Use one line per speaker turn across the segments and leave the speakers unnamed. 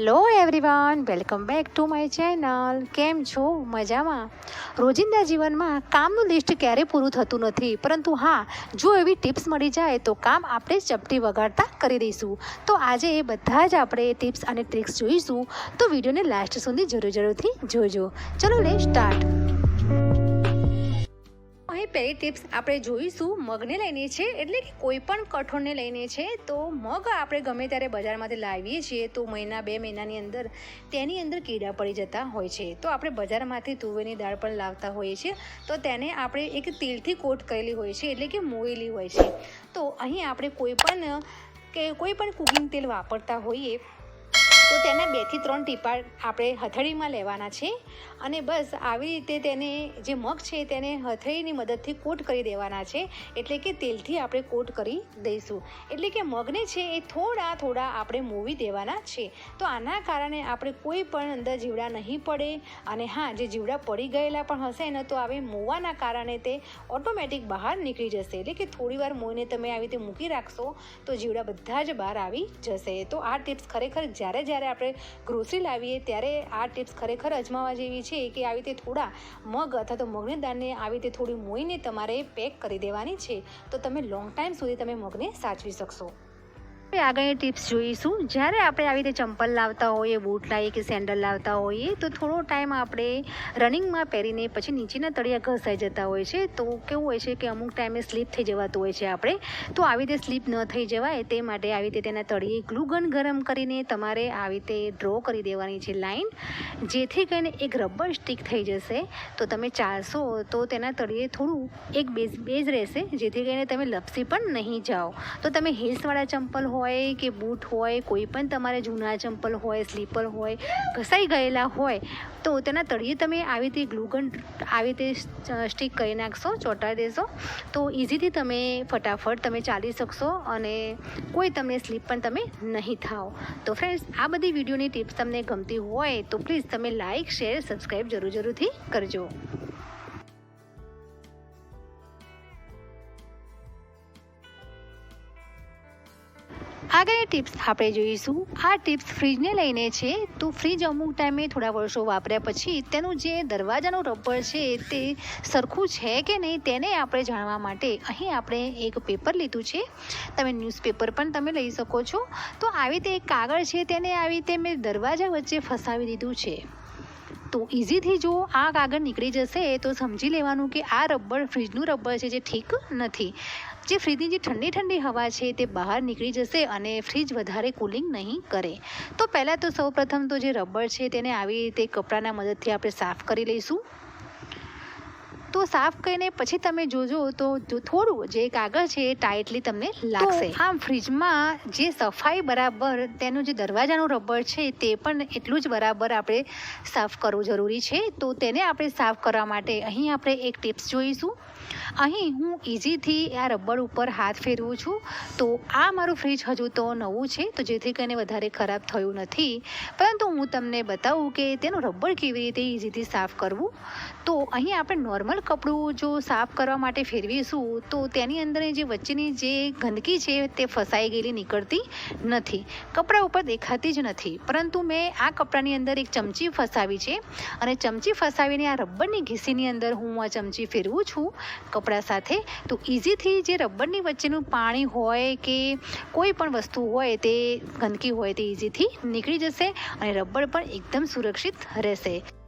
Hello everyone welcome back to my channel કેમ છો? મજામાં? રોજિંદા જીવનમાં કામનું લિસ્ટ ક્યારે પૂરું થતું નથી. પરંતુ હા, જો એવી ટિપ્સ મળી જાય, તો કામ આપણે ચપટી વગાડતા કરી દઈશું. તો આજે એ બધા જ આપણે ટિપ્સ અને ટ્રિક્સ જોઈશું. તો વિડીયોને લાસ્ટ સુધી જરૂર જરૂરથી જોજો. ચલો લે સ્ટાર્ટ પહેલી ટિપ્સ આપણે જોઈશું મગને લઈને છે, એટલે કે કોઈ પણ કઠોળને લઈને છે. તો મગ આપણે ગમે ત્યારે બજારમાંથી લાવીએ છીએ, તો મહિના, બે મહિનાની અંદર તેની અંદર કીડા પડી જતા હોય છે. તો આપણે બજારમાંથી તુવેરની દાળ પણ લાવતા હોઈએ છીએ. તો તેને આપણે એક તેલથી કોટ કરેલી હોય છે, એટલે કે મોયેલી હોય છે. તો અહીં આપણે કોઈ પણ કે કોઈ પણ કુકિંગ તેલ વાપરતા હોઈએ, તો તેના બેથી ત્રણ ટીપા આપણે હથેળીમાં લેવાના છે. અને બસ આવી રીતે તેને જે મગ છે તેને હથેળીની મદદથી કોટ કરી દેવાના છે. એટલે કે તેલથી આપણે કોટ કરી દઈશું. એટલે કે મગને છે એ થોડા થોડા આપણે મૂવી દેવાના છે. તો આના કારણે આપણે કોઈ પણ અંદર જીવડા નહીં પડે. અને હા, જે જીવડા પડી ગયેલા પણ હશે ને, તો આવી મૂવાના કારણે તે ઓટોમેટિક બહાર નીકળી જશે. એટલે કે થોડી વાર મોઈને તમે આવી રીતે મૂકી રાખશો, તો જીવડા બધા જ બહાર આવી જશે. તો આ ટિપ્સ ખરેખર જ્યારે જ્યારે આપણે ગ્રોસરી લાવીએ ત્યારે આ ટિપ્સ ખરેખર અજમાવા જેવી છે કે આવી રીતે થોડા મગ અથવા તો મગની દાળને આવી રીતે થોડી મોઈને તમારે પેક કરી દેવાની છે. તો તમે લોંગ ટાઈમ સુધી તમે મગને સાચવી શકશો. આપણે આગળની ટિપ્સ જોઈશું. જ્યારે આપણે આવી રીતે ચંપલ લાવતા હોઈએ, બૂટ લાવીએ કે સેન્ડલ લાવતા હોઈએ, તો થોડો ટાઈમ આપણે રનિંગમાં પહેરીને પછી નીચેના તળિયા ઘસાઈ જતા હોય છે. તો કેવું હોય છે કે અમુક ટાઈમે સ્લીપ થઈ જવાતું હોય છે આપણે. તો આવી રીતે સ્લીપ ન થઈ જવાય, તે માટે આવી રીતે તેના તળિયે ગ્લુગન ગરમ કરીને તમારે આવી રીતે ડ્રો કરી દેવાની છે લાઈન જેથી કરીને એક રબર સ્ટીક થઈ જશે. તો તમે ચાલશો, તો તેના તળિયે થોડું એક બેઝ બેઝ રહેશે. જેથી કરીને તમે લપસી પણ નહીં જાઓ. તો તમે હિલ્સવાળા ચંપલ હોય કે બૂટ હોય, કોઈ પણ તમારે જૂના ચંપલ હોય, સ્લીપર હોય, ઘસાઈ ગયેલા હોય, તો તેના તળિયે તમે આવી રીતે ગ્લુગન આવી રીતે સ્ટીક કરી નાખશો, ચોંટાડી દેશો. તો ઇઝીથી તમે ફટાફટ તમે ચાલી શકશો અને કોઈ તમને સ્લીપ પણ તમે નહીં થાઓ. તો ફ્રેન્ડ્સ, આ બધી વિડીયોની ટિપ્સ તમને ગમતી હોય તો પ્લીઝ તમે લાઇક શેર, સબસ્ક્રાઈબ જરૂર જરૂરથી કરજો. આગળની ટિપ્સ આપણે જોઈશું. આ ટિપ્સ ફ્રીજને લઈને છે, તો ફ્રીજ અમુક ટાઈમે થોડા વર્ષો વાપર્યા પછી તેનું જે દરવાજાનું રબર છે તે સરખું છે કે નહીં તેને આપણે જાણવા માટે અહીં આપણે એક પેપર લીધું છે. તમે ન્યૂઝપેપર પણ તમે લઈ શકો છો. તો આવી રીતે એક કાગળ છે તેને આવી રીતે મેં દરવાજા વચ્ચે ફસાવી દીધું છે. તો ઇઝીથી જો આ કાગળ નીકળી જશે, તો સમજી લેવાનું કે આ રબર ફ્રીજનું રબર છે જે ઠીક નથી. જે ફ્રીજની જે ઠંડી ઠંડી હવા છે તે બહાર નીકળી જશે અને ફ્રીજ વધારે કુલિંગ નહીં કરે. તો પહેલાં તો સૌપ્રથમ તો જે રબર છે તેને આવી રીતે કપડાના મદદથી આપણે સાફ કરી લઈશું. તો સાફ કરીને પછી તમે જોજો તો થોડું જે કાગળ છે એ ટાઈટલી તમને લાગશે. આમ ફ્રીજમાં જે સફાઈ બરાબર તેનું જે દરવાજાનું રબર છે તે પણ એટલું જ બરાબર આપણે સાફ કરવું જરૂરી છે. તો તેને આપણે સાફ કરવા માટે અહીં આપણે એક ટિપ્સ જોઈશું. અહીં હું ઇઝીથી આ રબર ઉપર હાથ ફેરવું છું. તો આ મારું ફ્રીજ હજુ તો નવું છે તો જેથી કરીને વધારે ખરાબ થયું નથી. પરંતુ હું તમને બતાવું કે તેનું રબર કેવી રીતે ઇઝીથી સાફ કરવું. તો અહીં આપણે નોર્મલ કપડું જો સાફ કરવા માટે ફેરવીશું, તો તેની અંદર જે વચ્ચેની જે ગંદકી છે તે ફસાઈ ગયેલી નીકળતી નથી. કપડાં ઉપર દેખાતી જ નથી. પરંતુ મેં આ કપડાની અંદર એક ચમચી ફસાવી છે. અને ચમચી ફસાવીને આ રબરની ઘીસીની અંદર હું આ ચમચી ફેરવું છું કપડાં સાથે. તો ઇઝીથી જે રબરની વચ્ચેનું પાણી હોય કે કોઈ પણ વસ્તુ હોય તે ગંદકી હોય તે ઇઝીથી નીકળી જશે અને રબર પણ એકદમ સુરક્ષિત રહેશે.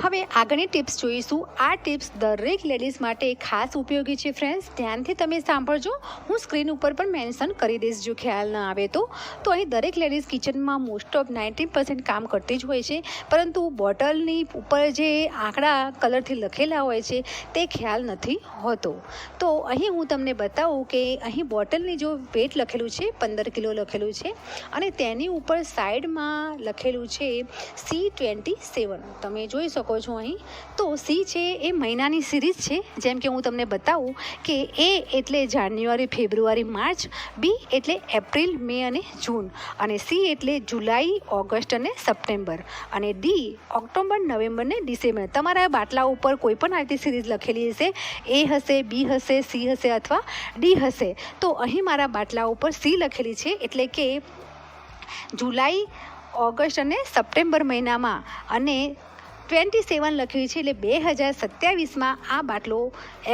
હવે આગળની ટિપ્સ જોઈશું. આ ટિપ્સ દરેક લેડીઝ માટે ખાસ ઉપયોગી છે ફ્રેન્ડ્સ ધ્યાનથી તમે સાંભળજો. હું સ્ક્રીન ઉપર પણ મેન્શન કરી દઈશ, જો ખ્યાલ ન આવે તો. તો અહીં દરેક લેડીઝ કિચનમાં મોસ્ટ ઓફ નાઇન્ટી પર્સન્ટ કામ કરતી જ હોય છે. પરંતુ બોટલની ઉપર જે આંકડા કલરથી લખેલા હોય છે, તે ખ્યાલ નથી હોતો. તો અહીં હું તમને બતાવું કે અહીં બોટલની જો વેટ લખેલું છે, પંદર કિલો લખેલું છે, અને તેની ઉપર સાઈડમાં લખેલું છે સી ટ્વેન્ટી સેવન તમે જોઈ શકો શકો છો અહીં. તો સી છે એ મહિનાની સિરીઝ છે. જેમ કે હું તમને બતાવું કે એ એટલે જાન્યુઆરી, ફેબ્રુઆરી, માર્ચ, બી એટલે એપ્રિલ, મે અને જૂન. અને સી એટલે જુલાઈ, ઓગસ્ટ અને સપ્ટેમ્બર. અને ડી ઓક્ટોબર, નવેમ્બર ને ડિસેમ્બર. તમારા બાટલા ઉપર કોઈ પણ આ સિરીઝ લખેલી હશે, એ હશે, બી હશે, સી હશે અથવા ડી હશે. તો અહીં મારા બાટલા ઉપર સી લખેલી છે એટલે કે જુલાઈ, ઓગસ્ટ અને સપ્ટેમ્બર મહિનામાં. અને ટ્વેન્ટી સેવન લખ્યું છે એટલે બે હજાર સત્યાવીસમાં આ બાટલો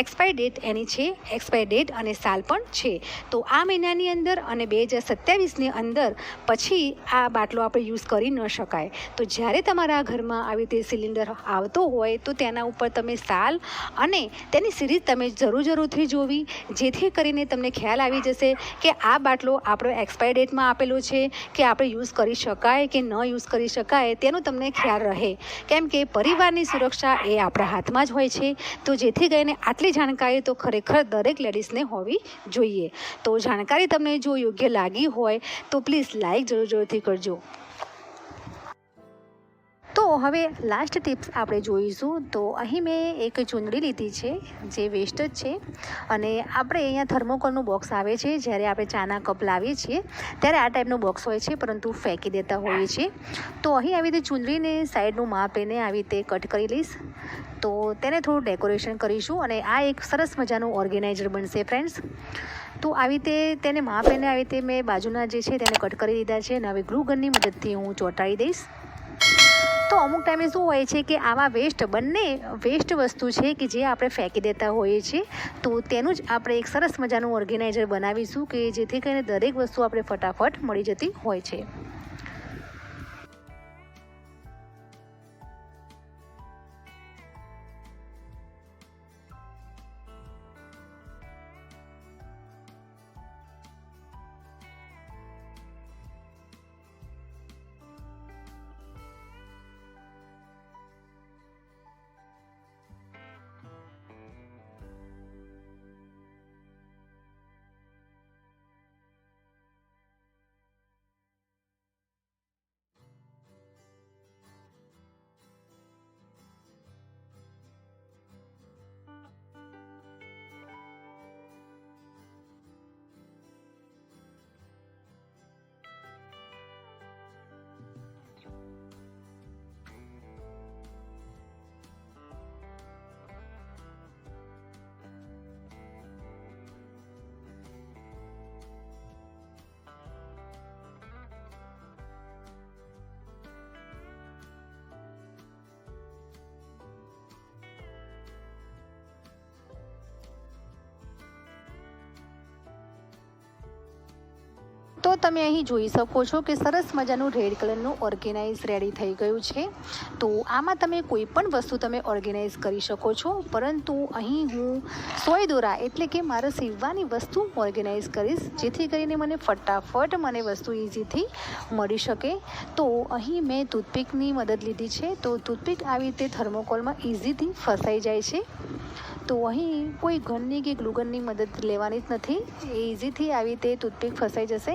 એક્સપાયર ડેટ એની છે એક્સપાયર ડેટ અને સાલ પણ છે. તો આ મહિનાની અંદર અને બે હજાર સત્યાવીસની અંદર પછી આ બાટલો આપણે યુઝ કરી ન શકાય. તો જ્યારે તમારા ઘરમાં આવી રીતે સિલિન્ડર આવતો હોય તો તેના ઉપર તમે સાલ અને તેની સિરીઝ તમે જરૂર જરૂરથી જોવી, જેથી કરીને તમને ખ્યાલ આવી જશે કે આ બાટલો આપણો એક્સપાયર ડેટમાં આપેલો છે, કે આપણે યુઝ કરી શકાય કે ન યુઝ કરી શકાય, તેનો તમને ખ્યાલ રહે. કેમ કે પરિવારની સુરક્ષા એ આપણા હાથમાં જ હોય છે. તો જેથી કરીને આટલી જાણકારી તો ખરેખર દરેક લેડીઝને હોવી જોઈએ. તો જાણકારી તમને જો યોગ્ય લાગી હોય તો પ્લીઝ લાઈક જરૂર જરૂરથી કરજો. તો હવે લાસ્ટ ટિપ્સ આપણે જોઈશું. તો અહીં મેં એક ચૂંદડી લીધી છે, જે વેસ્ટ જ છે. અને આપણે અહીંયા થર્મોકોલનું બોક્સ આવે છે, જ્યારે આપણે ચાના કપ લાવીએ છીએ, ત્યારે આ ટાઈપનું બોક્સ હોય છે, પરંતુ ફેંકી દેતા હોઈએ છીએ. તો અહીં આવી રીતે ચૂંદડીને સાઈડનું માપ લઈને આવી રીતે કટ કરી લઈશ. તો તેને થોડું ડેકોરેશન કરીશું અને આ એક સરસ મજાનું ઓર્ગેનાઇઝર બનશે ફ્રેન્ડ્સ તો આવી રીતે તેને માપ લઈને આવી રીતે મેં બાજુના જે છે, તેને કટ કરી દીધા છે અને હવે ગ્લુ ગનની મદદથી હું ચોંટાડી દઈશ. તો અમુક ટાઈમે શું હોય છે કે આવા વેસ્ટ બંને વેસ્ટ વસ્તુ છે કે જે આપણે ફેંકી દેતા હોઈએ છીએ, તો તેનું જ આપણે એક સરસ મજાનું ઓર્ગેનાઇઝર બનાવીશું કે જેથી કરીને દરેક વસ્તુ આપણે ફટાફટ મળી જતી હોય છે. તો તમે અહીં જોઈ શકો છો કે સરસ મજાનું રેડ કલરનું ઓર્ગેનાઇઝ રેડી થઈ ગયું છે. તો આમાં તમે કોઈ પણ વસ્તુ તમે ઓર્ગેનાઇઝ કરી શકો છો, પરંતુ અહીં હું સોય દોરા એટલે કે મારે સીવવાની વસ્તુ ઓર્ગેનાઇઝ કરીશ, જેથી કરીને મને ફટાફટ મને વસ્તુ ઇઝીથી મળી શકે. તો અહીં મેં ટૂથપીકની મદદ લીધી છે, તો ટૂથપીક આવી રીતે થર્મોકોલમાં ઇઝીથી ફસાઈ જાય છે. તો અહીં કોઈ ઘનની કે ગ્લુગનની મદદ લેવાની જ નથી. એ ઇઝીથી આવી રીતે ટૂથપીક ફસાઈ જશે.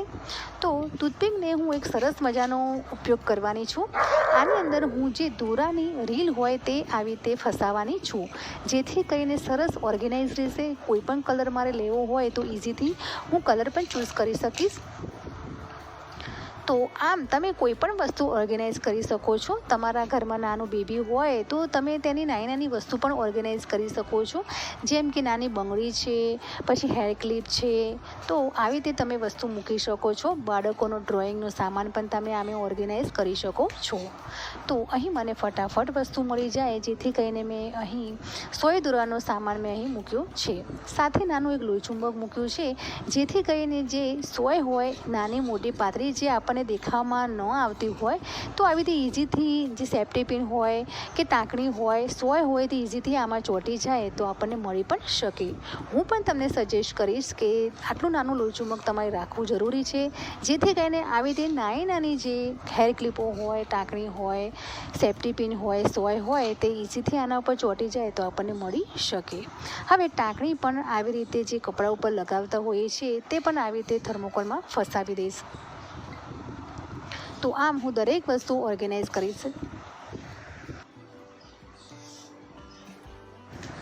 તો ટૂથપીકને હું એક સરસ મજાનો ઉપયોગ કરવાની છું. આની અંદર હું જે દોરાની રીલ હોય તે આવી રીતે ફસાવાની છું. જેથી કરીને સરસ ઓર્ગેનાઇઝ રહેશે. કોઈ પણ કલર મારે લેવો હોય તો ઇઝીથી હું કલર પણ ચૂઝ કરી શકીશ. તો આમ તમે કોઈ પણ વસ્તુ ઓર્ગેનાઇઝ કરી શકો છો. તમારા ઘરમાં નાનું બેબી હોય તો તમે તેની નાની નાની વસ્તુ પણ ઓર્ગેનાઇઝ કરી શકો છો. જેમ કે નાની બંગડી છે, પછી હેર ક્લિપ છે. તો આવી રીતે તમે વસ્તુ મૂકી શકો છો. બાળકોનો ડ્રોઈંગનો સામાન પણ તમે આમે ઓર્ગેનાઇઝ કરી શકો છો. તો અહીં મને ફટાફટ વસ્તુ મળી જાય, જેથી કરીને મેં અહીં સોય દોરવાનો સામાન મેં અહીં મૂક્યો છે. સાથે નાનું એક લોહી ચુંબક મૂક્યું છે, જેથી કરીને જે સોય હોય, નાની મોટી પાતળી જે આપણને આપણને દેખાવામાં ન આવતી હોય, તો આવી રીતે ઇઝીથી જે સેફ્ટી પિન હોય કે ટાંકણી હોય, સોય હોય તે ઇઝીથી આમાં ચોંટી જાય તો આપણને મળી પણ શકે. હું પણ તમને સજેસ્ટ કરીશ કે આટલું નાનું લોચુમક તમારે રાખવું જરૂરી છે, જેથી કરીને આવી રીતે નાની નાની જે હેર ક્લિપો હોય, ટાંકણી હોય, સેફ્ટી પિન હોય, સોય હોય તે ઇઝીથી આના ઉપર ચોંટી જાય તો આપણને મળી શકે. હવે ટાંકણી પણ આવી રીતે જે કપડા ઉપર લગાવતા હોઈએ છીએ તે પણ આવી રીતે થર્મોકોલમાં ફસાવી દઈશ. તો આમ હું દરેક વસ્તુ ઓર્ગેનાઇઝ કરીશ.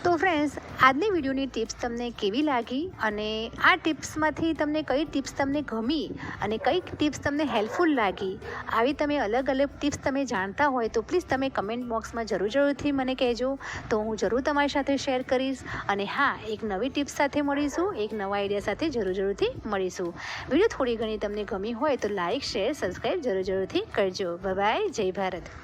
તો ફ્રેન્ડ્સ આજની વિડીયોની ટિપ્સ તમને કેવી લાગી અને આ ટિપ્સમાંથી તમને કઈ ટિપ્સ તમને ગમી અને કઈ ટિપ્સ તમને હેલ્પફુલ લાગી, આવી તમે અલગ અલગ ટિપ્સ તમે જાણતા હોય તો પ્લીઝ તમે કમેન્ટ બોક્સમાં જરૂર જરૂરથી મને કહેજો. તો હું જરૂર તમારી સાથે શેર કરીશ અને હા, એક નવી ટિપ્સ સાથે મળીશું, એક નવા આઈડિયા સાથે જરૂર જરૂરથી મળીશું. વીડિયો થોડી ઘણી તમને ગમી હોય તો લાઇક શેર, સબસ્ક્રાઈબ જરૂર જરૂરથી કરજો. બાય, જય ભારત.